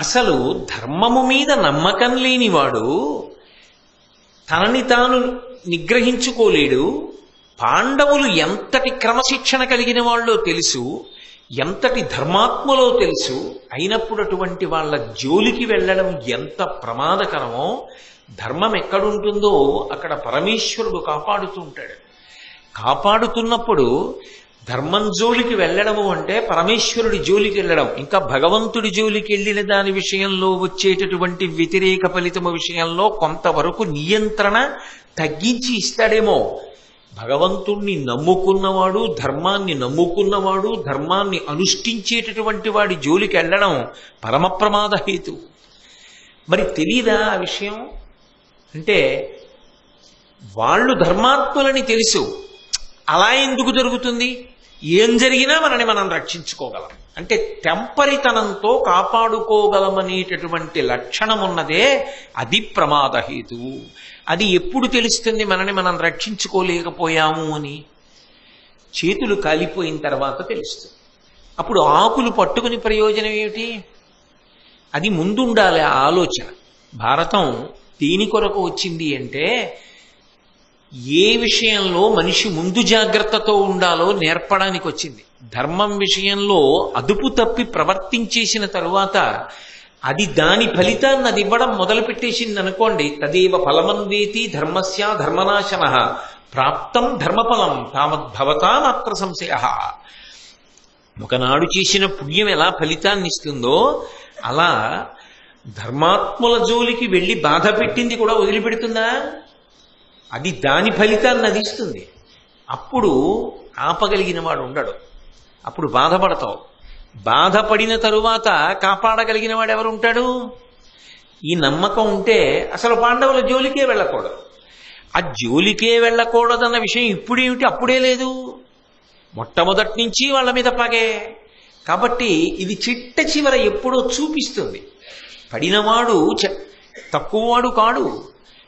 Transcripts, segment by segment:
అసలు ధర్మము మీద నమ్మకం లేనివాడు తనని తాను నిగ్రహించుకోలేడు. పాండవులు ఎంతటి క్రమశిక్షణ కలిగిన వాళ్ళో తెలుసు ఎంతటి ధర్మాత్ములో తెలుసు. అయినప్పుడు అటువంటి వాళ్ళ జోలికి వెళ్ళడం ఎంత ప్రమాదకరమో ధర్మం ఎక్కడుంటుందో అక్కడ పరమేశ్వరుడు కాపాడుతూ ఉంటాడు. కాపాడుతున్నప్పుడు ధర్మం జోలికి వెళ్ళడము అంటే పరమేశ్వరుడి జోలికి వెళ్ళడం. ఇంకా భగవంతుడి జోలికి వెళ్ళిన దాని విషయంలో వచ్చేటటువంటి వ్యతిరేక ఫలితం విషయంలో కొంతవరకు నియంత్రణ తగ్గించి ఇస్తాడేమో. భగవంతుణ్ణి నమ్ముకున్నవాడు ధర్మాన్ని నమ్ముకున్నవాడు ధర్మాన్ని అనుష్ఠించేటటువంటి వాడి జోలికి వెళ్ళడం పరమ ప్రమాద హేతు. మరి తెలీదా ఆ విషయం? అంటే వాళ్ళు ధర్మాత్ములని తెలుసు. అలా ఎందుకు జరుగుతుంది? ఏం జరిగినా మనని మనం రక్షించుకోగలం. అంటే తెంపరితనంతో కాపాడుకోగలమనేటటువంటి లక్షణం ఉన్నదే అది ప్రమాదహేతువు అది ఎప్పుడు తెలుస్తుంది మనని మనం రక్షించుకోలేకపోయాము అని? చేతులు కాలిపోయిన తర్వాత తెలుస్తుంది. అప్పుడు ఆకులు పట్టుకుని ప్రయోజనం ఏమిటి? అది ముందుండాలి ఆలోచన. భారతం దేని కొరకు వచ్చింది అంటే ఏ విషయంలో మనిషి ముందు జాగ్రత్తతో ఉండాలో నేర్పడానికి వచ్చింది. ధర్మం విషయంలో అదుపు తప్పి ప్రవర్తించేసిన తరువాత అది దాని ఫలితాన్ని అది ఇవ్వడం మొదలుపెట్టేసింది అనుకోండి తదేవ ఫలమన్వేతి ధర్మస్య ధర్మనాశన ప్రాప్తం ధర్మఫలం తామద్భవతా మాత్ర సంశయ. ఒకనాడు చేసిన పుణ్యం ఎలా ఫలితాన్ని ఇస్తుందో అలా ధర్మాత్ముల జోలికి వెళ్ళి బాధ పెట్టింది కూడా వదిలిపెడుతుందా? అది దాని ఫలితాన్ని అది ఇస్తుంది. అప్పుడు ఆపగలిగిన వాడు ఉండడు. అప్పుడు బాధపడతావు. బాధపడిన తరువాత కాపాడగలిగిన వాడు ఎవరు ఉంటాడు? ఈ నమ్మకం ఉంటే అసలు పాండవుల జోలికే వెళ్ళకూడదు. ఆ జోలికే వెళ్ళకూడదన్న విషయం ఇప్పుడేమిటి? అప్పుడే లేదు. మొట్టమొదటి నుంచి వాళ్ళ మీద పగే. కాబట్టి ఇది చిట్ట చివర ఎప్పుడో చూపిస్తుంది. పడినవాడు తక్కువవాడు కాడు.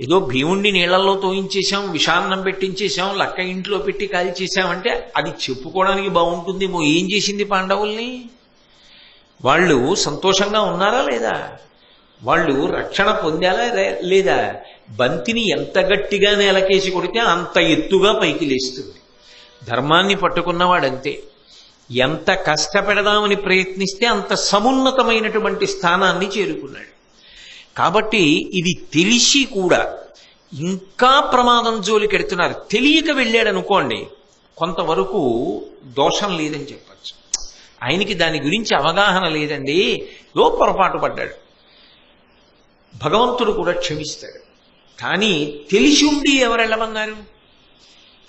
ఏదో భీముణ్ణి నీళ్ళలో తోయించేశాం విషాన్నం పెట్టించేశాం లక్క ఇంట్లో పెట్టి కాల్ చేశామంటే అది చెప్పుకోవడానికి బాగుంటుందేమో ఏం చేసింది పాండవుల్ని? వాళ్ళు సంతోషంగా ఉన్నారా లేదా? వాళ్ళు రక్షణ పొందాలా లే- లేదా? బంతిని ఎంత గట్టిగా నేలకేసి కొడితే అంత ఎత్తుగా పైకి లేస్తుంది. ధర్మాన్ని పట్టుకున్నవాడంతే. ఎంత కష్టపెడదామని ప్రయత్నిస్తే అంత సమున్నతమైనటువంటి స్థానాన్ని చేరుకున్నాడు. కాబట్టి ఇది తెలిసి కూడా ఇంకా ప్రమాదం జోలికెడుతున్నారు. తెలియక వెళ్ళాడు అనుకోండి కొంతవరకు దోషం లేదని చెప్పచ్చు. ఆయనకి దాని గురించి అవగాహన లేదండి. లో పొరపాటు పడ్డాడు. భగవంతుడు కూడా క్షమిస్తాడు. కానీ తెలిసి ఉండి ఎవరు వెళ్ళమన్నారు?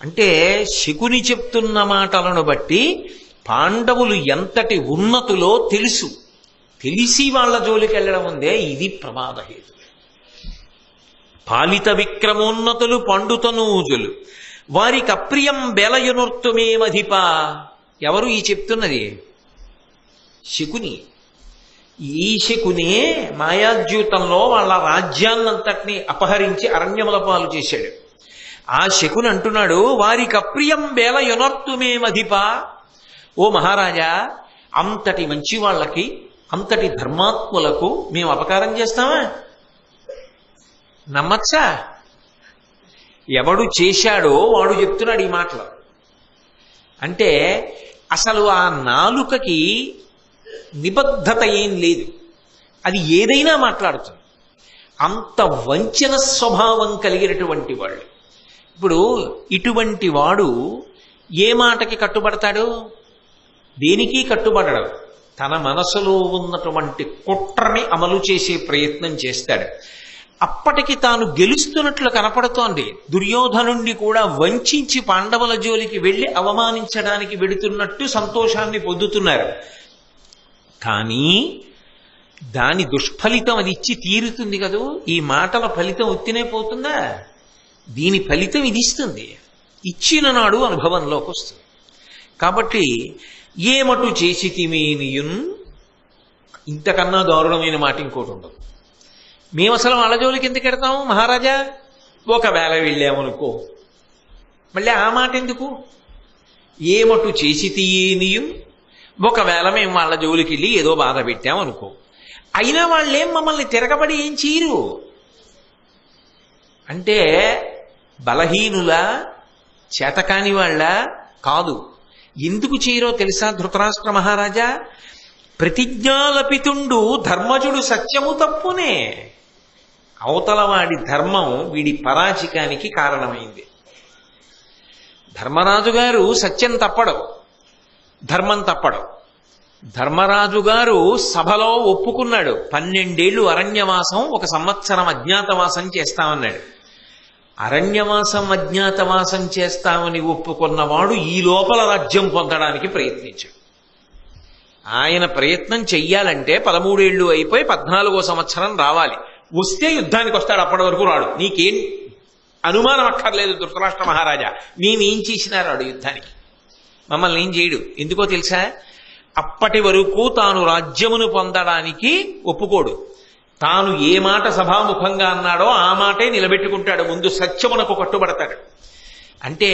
అంటే శకుని చెప్తున్న మాటలను బట్టి పాండవులు ఎంతటి ఉన్నతులో తెలుసు. తెలిసి వాళ్ళ జోలికి వెళ్ళడం ఉందే ఇది ప్రమాదహేతు పాలిత విక్రమోన్నతులు పండుతనూజులు వారికి అప్రియం బెలయునుర్తుమేమధిప ఎవరు ఈ చెప్తున్నది? శకుని. ఈ శకునే మాయాద్యూతంలో వాళ్ళ రాజ్యాన్నంతటినీ అపహరించి అరణ్యముల పాలు చేశాడు. ఆ శకుని అంటున్నాడు వారికి అప్రియం బేల యునర్తుమేమధిప ఓ మహారాజా అంతటి మంచి వాళ్ళకి అంతటి ధర్మాత్ములకు మేము అపకారం చేస్తామా? నమ్మచ్చా? ఎవడు చేశాడో వాడు చెప్తున్నాడు ఈ మాటలు. అంటే అసలు ఆ నాలుకకి నిబద్ధత ఏం లేదు. అది ఏదైనా మాట్లాడుతుంది. అంత వంచన స్వభావం కలిగినటువంటి వాళ్ళు. ఇప్పుడు ఇటువంటి వాడు ఏ మాటకి కట్టుబడతాడు? దేనికి కట్టుబడడు? తన మనసులో ఉన్నటువంటి కుట్రని అమలు చేసే ప్రయత్నం చేస్తాడు. అప్పటికి తాను గెలుస్తున్నట్లు కనపడుతోంది. దుర్యోధనుణ్ణి కూడా వంచించి పాండవుల జోలికి వెళ్ళి అవమానించడానికి వెడుతున్నట్టు సంతోషాన్ని పొందుతున్నారు. కానీ దాని దుష్ఫలితం అది ఇచ్చి తీరుతుంది కదూ? ఈ మాటల ఫలితం ఉత్తినే పోతుందా? దీని ఫలితం ఇది ఇస్తుంది. ఇచ్చిన నాడు అనుభవంలోకి వస్తుంది. కాబట్టి ఏమటు చేసి తిమేనియున్ ఇంతకన్నా దారుణమైన మాట ఇంకోటి ఉండదు. మేము అసలు అలజోలికి ఎందుకు ఎడతాం మహారాజా? ఒకవేళ వెళ్ళామనుకో. మళ్ళీ ఆ మాట ఎందుకు? ఏమటు చేసి తీయనీయం ఒకవేళ మేము వాళ్ళ జోలికి వెళ్ళి ఏదో బాధ పెట్టామనుకో. అయినా వాళ్ళేం మమ్మల్ని తిరగబడి ఏం చేయరు అంటే బలహీనుల చేతకాని వాళ్ళ కాదు. ఎందుకు చేయరో తెలుసా ధృతరాష్ట్ర మహారాజా? ప్రతిజ్ఞాలపితుండు ధర్మజుడు సత్యము తప్పునే. అవతలవాడి ధర్మం వీడి పరాచికానికి కారణమైంది. ధర్మరాజు గారు సత్యం తప్పడు ధర్మం తప్పడు. ధర్మరాజు గారు సభలో ఒప్పుకున్నాడు. పన్నెండేళ్ళు అరణ్యవాసం ఒక సంవత్సరం అజ్ఞాతవాసం చేస్తామన్నాడు. అరణ్యవాసం అజ్ఞాతవాసం చేస్తామని ఒప్పుకున్నవాడు ఈ లోపల రాజ్యం పొందడానికి ప్రయత్నించాడు. ఆయన ప్రయత్నం చెయ్యాలంటే పదమూడేళ్ళు అయిపోయి పద్నాలుగో సంవత్సరం రావాలి. వస్తే యుద్ధానికి వస్తాడు అప్పటి వరకు రాడు. నీకేం అనుమానం అక్కర్లేదు ధృతరాష్ట్ర మహారాజా. మేమేం చేసినా రాడు యుద్ధానికి. మమ్మల్ని ఏం చేయడు. ఎందుకో తెలుసా? అప్పటి వరకు తాను రాజ్యమును పొందడానికి ఒప్పుకోడు. తాను ఏ మాట సభాముఖంగా అన్నాడో ఆ మాటే నిలబెట్టుకుంటాడు. ముందు సత్యమునకు కట్టుబడతాడు. అంటే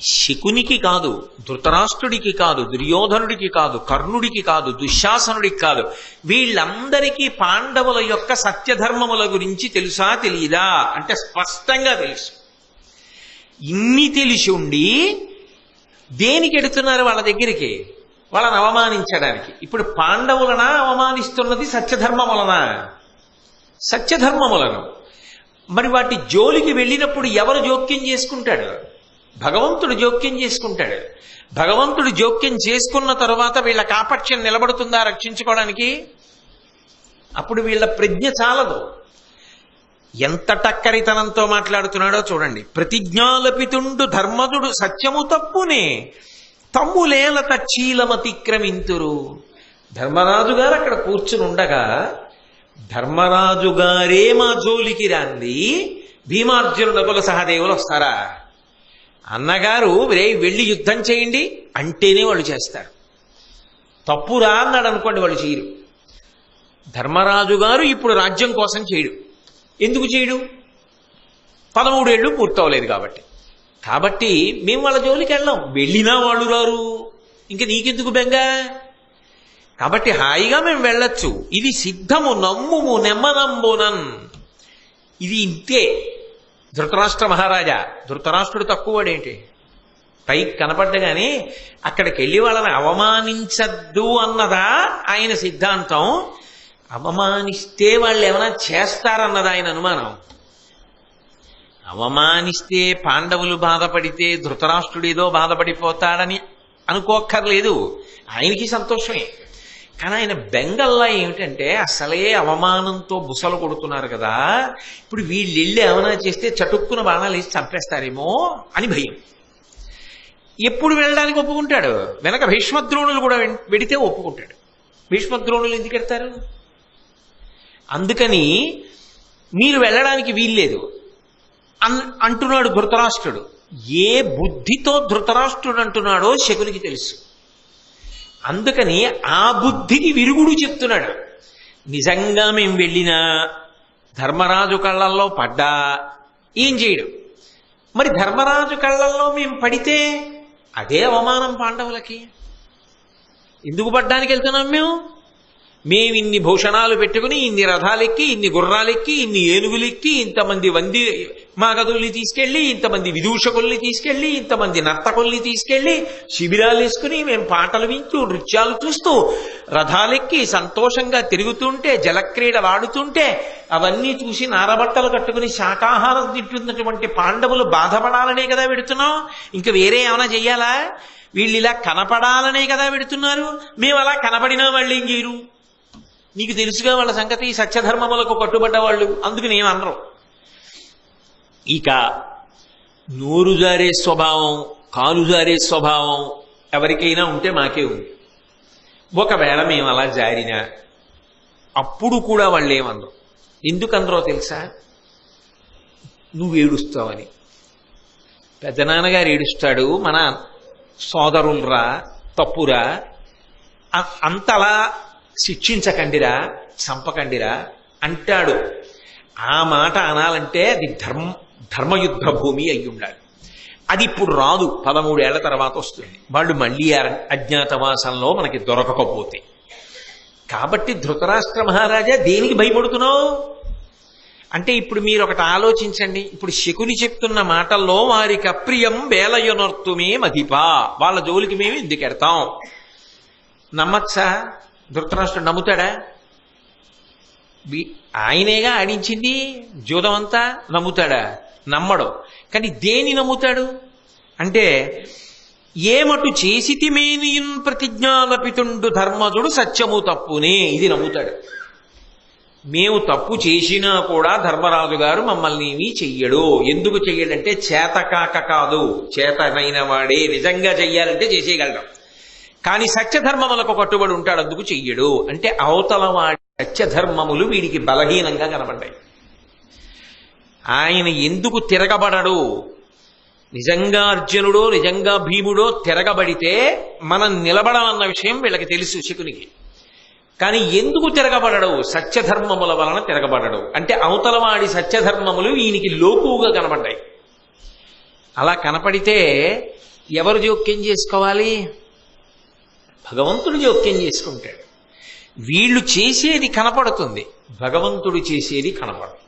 శకునికి కాదు ధృతరాష్ట్రుడికి కాదు దుర్యోధనుడికి కాదు కర్ణుడికి కాదు దుశ్శాసనుడికి కాదు. వీళ్ళందరికీ పాండవుల యొక్క సత్యధర్మముల గురించి తెలుసా తెలియదా అంటే స్పష్టంగా తెలుసు. ఇన్ని తెలిసి ఉండి దేనికి ఎడుతున్నారు వాళ్ళ దగ్గరికి? వాళ్ళని అవమానించడానికి. ఇప్పుడు పాండవులన అవమానిస్తున్నది సత్యధర్మములనా? సత్యధర్మములను. మరి వాటి జోలికి వెళ్ళినప్పుడు ఎవరు జోక్యం చేసుకుంటాడు? భగవంతుడు జోక్యం చేసుకుంటాడు. భగవంతుడు జోక్యం చేసుకున్న తరువాత వీళ్ళ కాపక్ష్యం నిలబడుతుందా రక్షించుకోవడానికి? అప్పుడు వీళ్ళ ప్రజ్ఞ చాలదు. ఎంత టక్కరితనంతో మాట్లాడుతున్నాడో చూడండి. ప్రతిజ్ఞాలపితుండు ధర్మదుడు సత్యము తప్పునే. తమ్ములేలత చీలమతిక్రమింతురు. ధర్మరాజు గారు అక్కడ కూర్చుని ఉండగా ధర్మరాజు గారే మా జోలికి రాంది భీమార్జునుడు కుల సహదేవులు వస్తారా? అన్నగారు రే వెళ్ళి యుద్ధం చేయండి అంటేనే వాళ్ళు చేస్తారు. తప్పురా అన్నాడు అనుకోండి వాళ్ళు చేయరు. ధర్మరాజు గారు ఇప్పుడు రాజ్యం కోసం చేయడు. ఎందుకు చేయడు? పదమూడేళ్ళు పూర్తవలేదు కాబట్టి. కాబట్టి మేము వాళ్ళ జోలికి వెళ్ళాం వెళ్ళినా వాళ్ళు రారు. ఇంక నీకెందుకు బెంగ? కాబట్టి హాయిగా మేము వెళ్ళొచ్చు. ఇది సిద్ధము నమ్ముము నెమ్మనంబునన్. ఇది ఇంతే. ధృతరాష్ట్ర మహారాజా. ధృతరాష్ట్రుడు తక్కువడేంటి? పైకి కనపడ్డగాని అక్కడికి వెళ్ళి వాళ్ళని అవమానించద్దు అన్నదా ఆయన సిద్ధాంతం. అవమానిస్తే వాళ్ళు ఏమైనా చేస్తారన్నదా ఆయన అనుమానం. అవమానిస్తే పాండవులు బాధపడితే ధృతరాష్ట్రుడు ఏదో బాధపడిపోతాడని అనుకోక్కర్లేదు. ఆయనకి సంతోషమే. కానీ ఆయన బెంగల్లా ఏమిటంటే అసలే అవమానంతో బుసలు కొడుతున్నారు కదా. ఇప్పుడు వీళ్ళు వెళ్ళి ఏమైనా చేస్తే చటుక్కున బాణాలు వేసి చంపేస్తారేమో అని భయం. ఎప్పుడు వెళ్ళడానికి ఒప్పుకుంటాడు? వెనక భీష్మద్రోణులు కూడా వెడితే ఒప్పుకుంటాడు. భీష్మద్రోణులు ఎందుకు ఎడతారు అందుకని మీరు వెళ్ళడానికి వీల్లేదు. అంటున్నాడు ధృతరాష్ట్రుడు. ఏ బుద్ధితో ధృతరాష్ట్రుడు అంటున్నాడో శకునికి తెలుసు. అందుకని ఆ బుద్ధికి విరుగుడు చెప్తున్నాడు. నిజంగా మేము వెళ్ళినా ధర్మరాజు కళ్ళల్లో పడ్డా ఏం చేయడు. మరి ధర్మరాజు కళ్ళల్లో మేము పడితే అదే అవమానం పాండవులకి? ఎందుకు పడ్డానికి వెళ్తున్నాం మేము? మేమిన్ని భూషణాలు పెట్టుకుని ఇన్ని రథాలెక్కి ఇన్ని గుర్రాలెక్కి ఇన్ని ఏనుగులెక్కి ఇంతమంది వంది మాగదుల్ని తీసుకెళ్ళి ఇంతమంది విదూషకుల్ని తీసుకెళ్ళి ఇంతమంది నర్తకుల్ని తీసుకెళ్ళి శిబిరాలు వేసుకుని మేము పాటలు వింటూ నృత్యాలు చూస్తూ రథాలెక్కి సంతోషంగా తిరుగుతుంటే జలక్రీడ వాడుతుంటే అవన్నీ చూసి నారబట్టలు కట్టుకుని శాకాహారం తింటున్నటువంటి పాండవులు బాధపడాలనే కదా పెడుతున్నాం. ఇంకా వేరే ఏమైనా చెయ్యాలా? వీళ్ళు ఇలా కనపడాలనే కదా పెడుతున్నారు. మేము అలా కనపడినా వాళ్ళు ఏం చేయరు నీకు తెలుసుగా వాళ్ళ సంగతి సత్యధర్మములకు కట్టుబడ్డ వాళ్ళు అందుకు నేను అనరు. ఇక నోరు జారే స్వభావం కాలు జారే స్వభావం ఎవరికైనా ఉంటే మాకే ఉంది. ఒకవేళ మేము అలా జారినా అప్పుడు కూడా వాళ్ళు ఏమనరు ఎందుకందరో తెలుసా? నువ్వు ఏడుస్తావని పెద్దనాన్నగారు ఏడుస్తాడు మన సోదరులరా తప్పురా అంతలా శిక్షించకండిరా చంపకండిరా అంటాడు. ఆ మాట అనాలంటే అది ధర్మ ధర్మయుద్ధ భూమి అయి ఉండాలి అది ఇప్పుడు రాదు పదమూడేళ్ళ తర్వాత వస్తుంది. వాళ్ళు మళ్ళీ అజ్ఞాతవాసంలో మనకి దొరకకపోతే. కాబట్టి ధృతరాష్ట్ర మహారాజా దేనికి భయపడుతున్నావు? అంటే ఇప్పుడు మీరు ఒకటి ఆలోచించండి. ఇప్పుడు శకుని చెప్తున్న మాటల్లో వారికి అప్రియం వేలయొనర్తుమే మదిపా వాళ్ళ జోలికి మేము ఎందుకు ఎడతాం నమ్మచ్చా? ధృతరాష్ట్రుడు నమ్ముతాడా? ఆయనేగా ఆడించింది జూదం అంతా నమ్ముతాడా? నమ్మడు. కానీ దేని నమ్ముతాడు? అంటే ఏమటు చేసితిమేనియున్ ప్రతిజ్ఞాలపితుండు ధర్మజుడు సత్యము తప్పునే ఇది నమ్ముతాడు. మేము తప్పు చేసినా కూడా ధర్మరాజు గారు మమ్మల్ని ఏమీ చెయ్యడు. ఎందుకు చెయ్యడంటే చేతకాక కాదు. చేతనైన వాడే నిజంగా చెయ్యాలంటే చేసేయగలడం. కానీ సత్యధర్మములకు కట్టుబడి ఉంటాడు అందుకు చెయ్యడు. అంటే అవతల వాడి సత్యధర్మములు వీడికి బలహీనంగా కనబడ్డాయి. ఆయన ఎందుకు తిరగబడడు? నిజంగా అర్జునుడో నిజంగా భీముడో తిరగబడితే మనం నిలబడమన్న విషయం వీళ్ళకి తెలుసు శకునికి. కానీ ఎందుకు తిరగబడడు? సత్యధర్మముల వలన తిరగబడడు. అంటే అవతలవాడి సత్యధర్మములు ఈయనకి లోకువుగా కనబడ్డాయి. అలా కనపడితే ఎవరు జోక్యం చేసుకోవాలి? భగవంతుడు జోక్యం చేసుకుంటాడు. వీళ్ళు చేసేది కనపడుతుంది. భగవంతుడు చేసేది కనపడదు.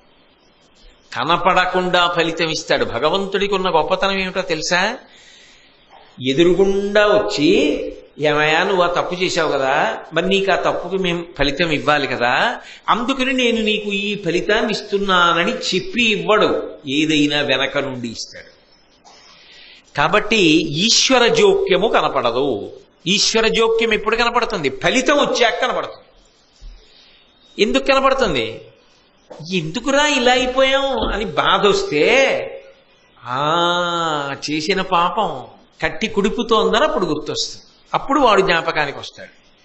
కనపడకుండా ఫలితం ఇస్తాడు. భగవంతుడికి ఉన్న గొప్పతనం ఏమిటో తెలుసా? ఎదురుగుండా వచ్చి ఏమయ్యా నువ్వు ఆ తప్పు చేశావు కదా మరి నీకు ఆ తప్పుకి మేము ఫలితం ఇవ్వాలి కదా అందుకని నేను నీకు ఈ ఫలితాన్ని ఇస్తున్నానని చెప్పి ఇవ్వడు. ఏదైనా వెనక నుండి ఇస్తాడు. కాబట్టి ఈశ్వర జోక్యము కనపడదు. ఈశ్వర జోక్యం ఎప్పుడు కనపడుతుంది. ఫలితం వచ్చాక కనపడుతుంది. ఎందుకు కనపడుతుంది? ఎందుకురా ఇలా అయిపోయాం అని బాధ వస్తే ఆ చేసిన పాపం కట్టి కుడిపుతోందని అప్పుడు గుర్తొస్తుంది. అప్పుడు వాడు జ్ఞాపకానికి వస్తాడు.